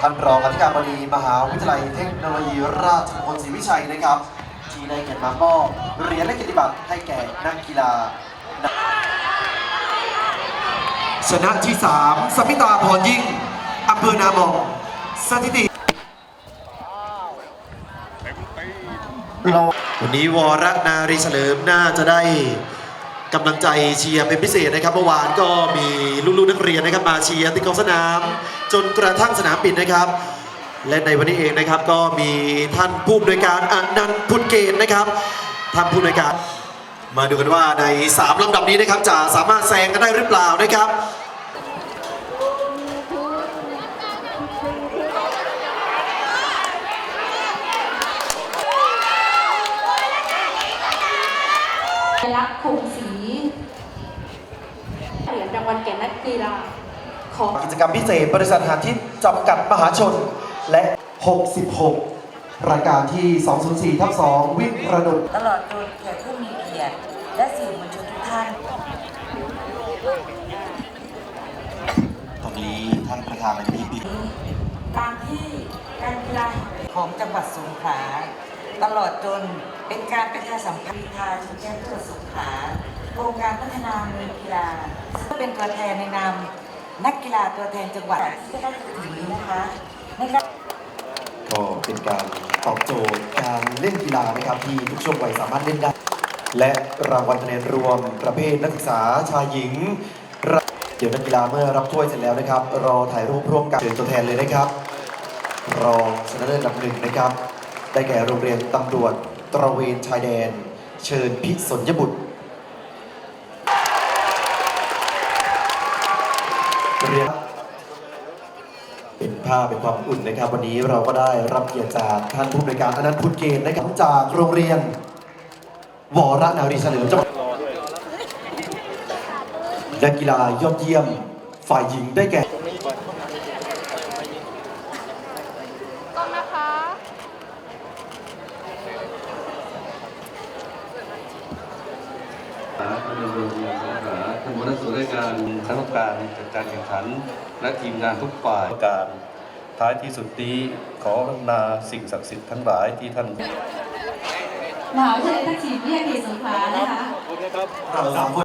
ท่านรองอธิการบดีมหาวิทยาลัยเทคโนโลยีราชมงคลศรีวิชัยนะครับ ที่ได้เกียรติมามอบเหรียญและเกียรติบัตรให้แก่นักกีฬาชนะที่ 3สมิตาพรยิ่งอำเภอนามองสถิติเราวันนี้วรนารีเฉลิมน่าจะได้กำลังใจเชียร์เป็นพิเศษนะครับ เมื่อวานก็มี ลูกๆนักเรียนนะครับมาเชียร์ที่กองสนาม จนกระทั่งสนามปิดนะครับ และในวันนี้เองนะครับก็มีท่านผู้อำนวยการอนันต์พุทธเกณฑ์นะครับท่านผู้อำนวยการ มาดูกันว่าใน 3ลำดับนี้นะครับจะสามารถแซงกันได้หรือเปล่านะครับสัญลักษณ์คงสี เหรียญรางวัลแก่นักกีฬาของกิจกรรมพิเศษบริษัทหาทิตจำกัดมหาชนและ 66 รายการที่ 204 ทับ 2 วิ่งระดมตลอดจนแขกผู้มีเกียรติและสื่อมวลชนทุกท่านตอนนี้ท่านประธานในพิธีตามที่การกีฬาของจังหวัดสงขลาตลอดจนเป็นการประชาสัมพันธ์ทาชิงแชมป์จังหวัดสงขลาโครงการพัฒนาเมืองกีฬาซึ่ง เป็นตัวแทนในนามนักกีฬาตัวแทนจังหวัดที่ได้ถึงนี้นะคะในการก็เป็นการตอบโจทย์การเล่นกีฬานะครับที่ทุกช่วงวัยสามารถเล่นได้ และรางวัลคะแนนรวมประเภทนักศึกษาชายหญิง เดี๋ยวนักกีฬาเมื่อรับถ้วยเสร็จแล้วนะครับ รอถ่ายรูปร่วมกันเชิญตัวแทนเลยนะครับ รองชนะเลิศอันดับหนึ่งนะครับ ได้แก่โรงเรียนตำรวจตระเวนชายแดน เชิญพิสนยบุตร เรียนเป็นภาพเป็นความอุ่นนะครับ วันนี้เราก็ได้รับเกียรติจากท่านผู้อำนวยการอนันต์พุทธเกณฑ์นะครับจากโรงเรียน วรนารีเฉลิมจังหวัดนักกีฬายอดเยี่ยมฝ่ายหญิงได้แก่กล้องนะคะ สาธารณรงค์งานสาขาท่านหัวหน้าส่วนราชการคณะกรรมการจัดการแข่งขัน และทีมงานทุกฝ่ายการท้ายที่สุดนี้ขอรัตนาสิ่งศักดิ์สิทธิ์ทั้งหลายที่ท่านมหาวิทยาลัยทักษิณวิทยาเขตสงขลานะคะเราสามคน